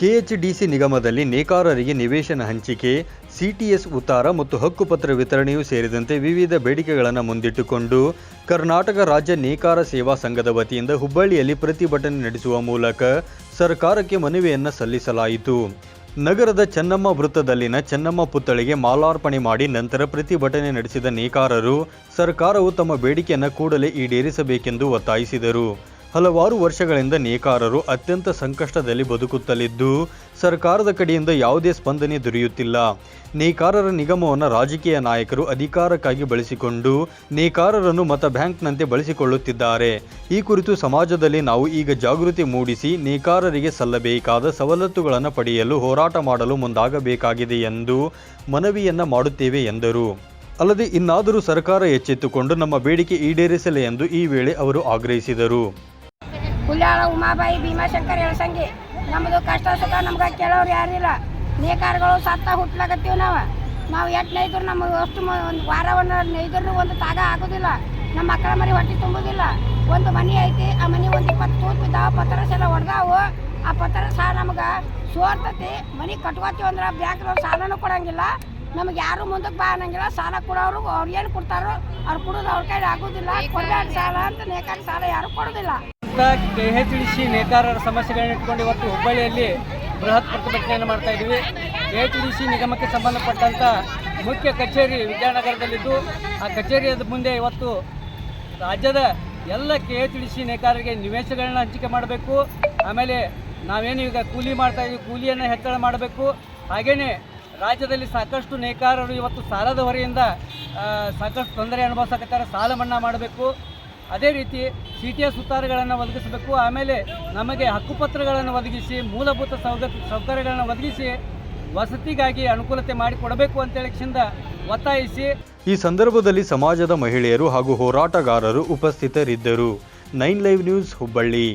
ಕೆಎಚ್ಡಿಸಿ ನಿಗಮದಲ್ಲಿ ನೇಕಾರರಿಗೆ ನಿವೇಶನ ಹಂಚಿಕೆ, ಸಿಟಿಎಸ್ ಉತ್ತಾರ ಮತ್ತು ಹಕ್ಕುಪತ್ರ ವಿತರಣೆಯೂ ಸೇರಿದಂತೆ ವಿವಿಧ ಬೇಡಿಕೆಗಳನ್ನು ಮುಂದಿಟ್ಟುಕೊಂಡು ಕರ್ನಾಟಕ ರಾಜ್ಯ ನೇಕಾರ ಸೇವಾ ಸಂಘದ ವತಿಯಿಂದ ಹುಬ್ಬಳ್ಳಿಯಲ್ಲಿ ಪ್ರತಿಭಟನೆ ನಡೆಸುವ ಮೂಲಕ ಸರ್ಕಾರಕ್ಕೆ ಮನವಿಯನ್ನು ಸಲ್ಲಿಸಲಾಯಿತು. ನಗರದ ಚೆನ್ನಮ್ಮ ವೃತ್ತದಲ್ಲಿನ ಚೆನ್ನಮ್ಮ ಪುತ್ಥಳಿಗೆ ಮಾಲಾರ್ಪಣೆ ಮಾಡಿ ನಂತರ ಪ್ರತಿಭಟನೆ ನಡೆಸಿದ ನೇಕಾರರು ಸರ್ಕಾರವು ತಮ್ಮ ಬೇಡಿಕೆಯನ್ನು ಕೂಡಲೇ ಈಡೇರಿಸಬೇಕೆಂದು ಒತ್ತಾಯಿಸಿದರು. ಹಲವಾರು ವರ್ಷಗಳಿಂದ ನೇಕಾರರು ಅತ್ಯಂತ ಸಂಕಷ್ಟದಲ್ಲಿ ಬದುಕುತ್ತಲಿದ್ದು, ಸರ್ಕಾರದ ಕಡೆಯಿಂದ ಯಾವುದೇ ಸ್ಪಂದನೆ ದೊರೆಯುತ್ತಿಲ್ಲ. ನೇಕಾರರ ನಿಗಮವನ್ನು ರಾಜಕೀಯ ನಾಯಕರು ಅಧಿಕಾರಕ್ಕಾಗಿ ಬಳಸಿಕೊಂಡು ನೇಕಾರರನ್ನು ಮತ ಬ್ಯಾಂಕ್ನಂತೆ ಬಳಸಿಕೊಳ್ಳುತ್ತಿದ್ದಾರೆ. ಈ ಕುರಿತು ಸಮಾಜದಲ್ಲಿ ನಾವು ಈಗ ಜಾಗೃತಿ ಮೂಡಿಸಿ ನೇಕಾರರಿಗೆ ಸಲ್ಲಬೇಕಾದ ಸವಲತ್ತುಗಳನ್ನು ಪಡೆಯಲು ಹೋರಾಟ ಮಾಡಲು ಮುಂದಾಗಬೇಕಾಗಿದೆ ಎಂದು ಮನವಿಯನ್ನ ಮಾಡುತ್ತೇವೆ ಎಂದರು. ಅಲ್ಲದೆ ಇನ್ನಾದರೂ ಸರ್ಕಾರ ಎಚ್ಚೆತ್ತುಕೊಂಡು ನಮ್ಮ ಬೇಡಿಕೆ ಈಡೇರಿಸಲಿ ಎಂದು ಈ ವೇಳೆ ಅವರು ಆಗ್ರಹಿಸಿದರು. ಹುಲ್ಯಾಳ, ಉಮಾಬಾಯಿ, ಭೀಮಾಶಂಕರ್, ಎಳಸಂಗಿ. ನಮ್ಮದು ಕಷ್ಟ ಸುಖ, ನಮ್ಗೆ ಕೇಳೋರು ಯಾರಿಲ್ಲ ನೇಕಾರಗಳು ಸತ್ತ ಹುಟ್ಲಾಕತ್ತೀವಿ ನಾವು. ನಾವು ಎಷ್ಟು ನೈದ್ರು ನಮ್ಮ ಅಷ್ಟು ಒಂದು ವಾರವನ್ನು ನೈದ್ರು ಒಂದು ತಾಗ ಆಗೋದಿಲ್ಲ. ನಮ್ಮ ಮಕ್ಕಳ ಮರಿ ಹೊಟ್ಟೆ ತುಂಬುದಿಲ್ಲ. ಒಂದು ಮನೆ ಐತಿ, ಆ ಮನೆ ಒಂದು ಇಪ್ಪತ್ತು ತೂತ್ ಬಿದ್ದಾವ, ಪತ್ರಸ್ ಎಲ್ಲ ಹೊಡೆದಾವು ಆ ಪತ್ರ ಸಹ ನಮ್ಗೆ ಸೋರ್ತತಿ. ಮನೆ ಕಟ್ಕೋತೀವಿ ಅಂದ್ರೆ ಬ್ಯಾಂಕ್ನವ್ರು ಸಾಲನೂ ಕೊಡಂಗಿಲ್ಲ. ನಮಗೆ ಯಾರು ಮುಂದಕ್ಕೆ ಬಾ ಅನ್ನಂಗಿಲ್ಲ. ಸಾಲ ಕೊಡೋರು ಅವ್ರು ಏನು ಕೊಡ್ತಾರೋ ಅವ್ರು ಕೊಡೋದು ಅವ್ರ ಕೈಲಿ ಆಗೋದಿಲ್ಲ. ಕೊಡಬೇಡ ಸಾಲ ಅಂತ ನೇಕಾರ ಸಾಲ ಯಾರು ಕೊಡೋದಿಲ್ಲ. ಕೆ ಎಚ್ ಡಿ ಸಿ ನೇಕಾರರ ಸಮಸ್ಯೆಗಳನ್ನ ಇಟ್ಕೊಂಡು ಇವತ್ತು ಹುಬ್ಬಳ್ಳಿಯಲ್ಲಿ ಬೃಹತ್ ಪ್ರತಿಭಟನೆಯನ್ನು ಮಾಡ್ತಾ ಇದ್ದೀವಿ. ಕೆ ಡಿ ಸಿ ನಿಗಮಕ್ಕೆ ಸಂಬಂಧಪಟ್ಟಂಥ ಮುಖ್ಯ ಕಚೇರಿ ವಿದ್ಯಾನಗರದಲ್ಲಿದ್ದು, ಆ ಕಚೇರಿಯ ಮುಂದೆ ಇವತ್ತು ರಾಜ್ಯದ ಎಲ್ಲ ಕೆ ಡಿ ಸಿ ನೇಕಾರರಿಗೆ ನಿವೇಶಗಳನ್ನ ಹಂಚಿಕೆ ಮಾಡಬೇಕು. ಆಮೇಲೆ ನಾವೇನು ಈಗ ಕೂಲಿ ಮಾಡ್ತಾ ಇದ್ದೀವಿ, ಕೂಲಿಯನ್ನು ಹೆಚ್ಚಳ ಮಾಡಬೇಕು. ಹಾಗೆಯೇ ರಾಜ್ಯದಲ್ಲಿ ಸಾಕಷ್ಟು ನೇಕಾರರು ಇವತ್ತು ಸಾಲದ ಹೊರೆಯಿಂದ ಸಾಕಷ್ಟು ತೊಂದರೆ ಅನುಭವಿಸಕತ್ತಾರೆ, ಸಾಲ ಮನ್ನಾ ಮಾಡಬೇಕು. ಅದೇ ರೀತಿ ಸಿ ಟಿ ಎಸ್ ಉತ್ತಾರಗಳನ್ನು ಒದಗಿಸಬೇಕು. ಆಮೇಲೆ ನಮಗೆ ಹಕ್ಕುಪತ್ರಗಳನ್ನು ಒದಗಿಸಿ, ಮೂಲಭೂತ ಸೌಗ ಸೌಕರ್ಯಗಳನ್ನು ಒದಗಿಸಿ, ವಸತಿಗಾಗಿ ಅನುಕೂಲತೆ ಮಾಡಿಕೊಡಬೇಕು ಅಂತೇಳಿ ಕ್ಷಿಂದ ಒತ್ತಾಯಿಸಿ. ಈ ಸಂದರ್ಭದಲ್ಲಿ ಸಮಾಜದ ಮಹಿಳೆಯರು ಹಾಗೂ ಹೋರಾಟಗಾರರು ಉಪಸ್ಥಿತರಿದ್ದರು. Nine live news Hubballi.